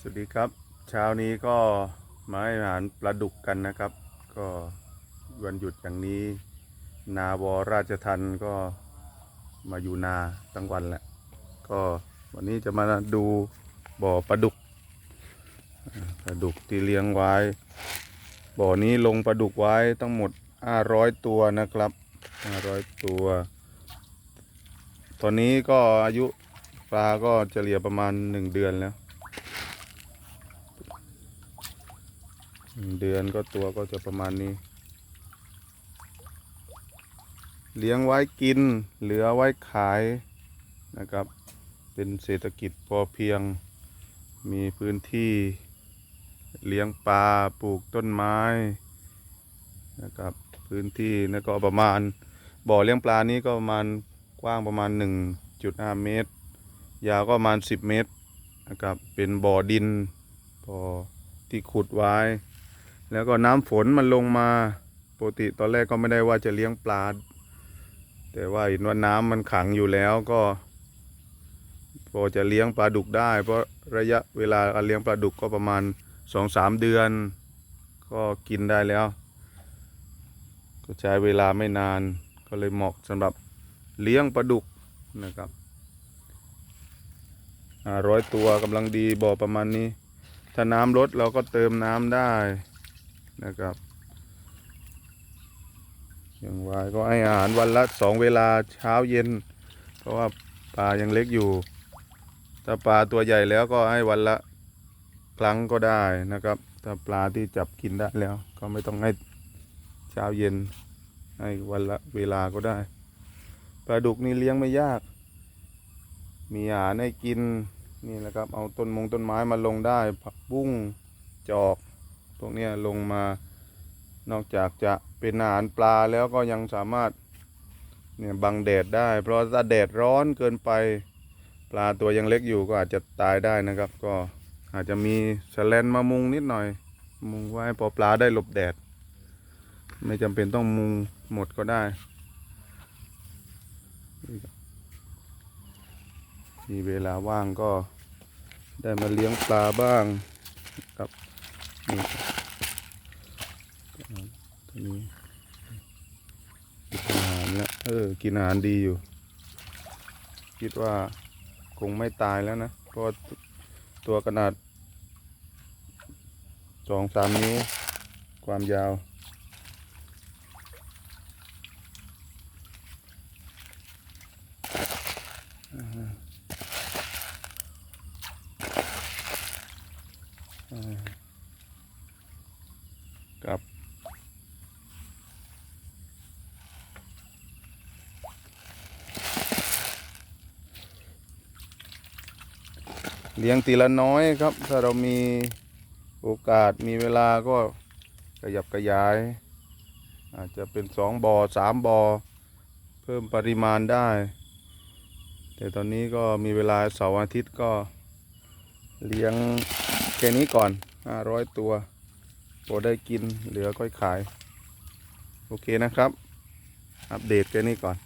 สวัสดีครับ เช้านี้ก็มาให้อาหารปลาดุกกันนะครับ ก็วันหยุดอย่างนี้ นาวอราชทันก็มาอยู่นาทั้งวันแหละ ก็วันนี้จะมาดูบ่อปลาดุกปลาดุกที่เลี้ยงไว้ บ่อนี้ลงปลาดุกไว้ทั้งหมด 500 ตัวนะครับ 500 ตัว ตอนนี้ก็อายุปลาก็เฉลี่ยประมาณ 1 เดือนแล้ว หนึ่ง เดือนก็ตัวก็จะประมาณนี้ เลี้ยงไว้กิน เหลือไว้ขายนะครับ เป็นเศรษฐกิจพอเพียง มีพื้นที่ เลี้ยงปลาปลูกต้นไม้นะครับ พื้นที่แล้วก็ประมาณ บ่อเลี้ยงปลานี้ก็ประมาณกว้างประมาณ 1.5 เมตร ยาวก็ประมาณ 10 เมตรนะครับ เป็นบ่อดินบ่อที่ขุดไว้ แล้วก็น้ำฝนมันลงมาปกติตอนแรกก็ไม่ได้ว่าจะเลี้ยงปลา แต่ว่าเห็นว่าน้ำมันขังอยู่แล้วก็ พอจะเลี้ยงปลาดุกได้ เพราะระยะเวลาการเลี้ยงปลาดุกก็ประมาณสองสามเดือน ก็กินได้แล้ว ก็ใช้เวลาไม่นานก็เลยเหมาะสำหรับเลี้ยงปลาดุกนะครับร้อยตัวกำลังดีบ่อประมาณนี้ ถ้าน้ำลดเราก็เติมน้ำได้ นะครับอย่างวายก็ให้อาหารวันละสองเวลาเช้าเย็น เพราะว่าปลายังเล็กอยู่ ถ้าปลาตัวใหญ่แล้วก็ให้วันละครั้งก็ได้นะครับ ถ้าปลาที่จับกินได้แล้ว ก็ไม่ต้องให้เช้าเย็น ให้วันละเวลาก็ได้ ปลาดุกนี่เลี้ยงไม่ยาก มีอาหารให้กินนี่แหละครับ เอาต้นมงต้นไม้มาลงได้ ผักบุ้งจอก วกเนี้ลงมานอกจากจะเป็นอาหารปลาแล้วก็ยังสามารถเนี่ยบังแดดได้ เพราะถ้าแดดร้อนเกินไป ปลาตัวยังเล็กอยู่ก็อาจจะตายได้นะครับ ก็อาจจะมีแสแลนมามุงนิดหน่อย มุงไว้พอปลาได้หลบแดด ไม่จำเป็นต้องมุงหมดก็ได้มีเวลาว่างก็ได้มาเลี้ยงปลาบ้าง นี่ตัวนี้กินอาหารแล้วเออ กินอาหารดีอยู่ คิดว่าคงไม่ตายแล้วนะ เพราะตัวขนาดสองสามนิ้ว ความยาวกับ เลี้ยงทีละน้อยครับ ถ้าเรามีโอกาสมีเวลาก็ขยับขยาย อาจจะเป็นสองบอ่อสามบอ่อเพิ่มปริมาณได้ แต่ตอนนี้ก็มีเวลาเสาร์อาทิตย์ก็เลี้ยงแค่นี้ก่อนห้าร้อยตัวพอได้กินเหลือก็ขาย โอเคนะครับ อัปเดตแค่นี้ก่อน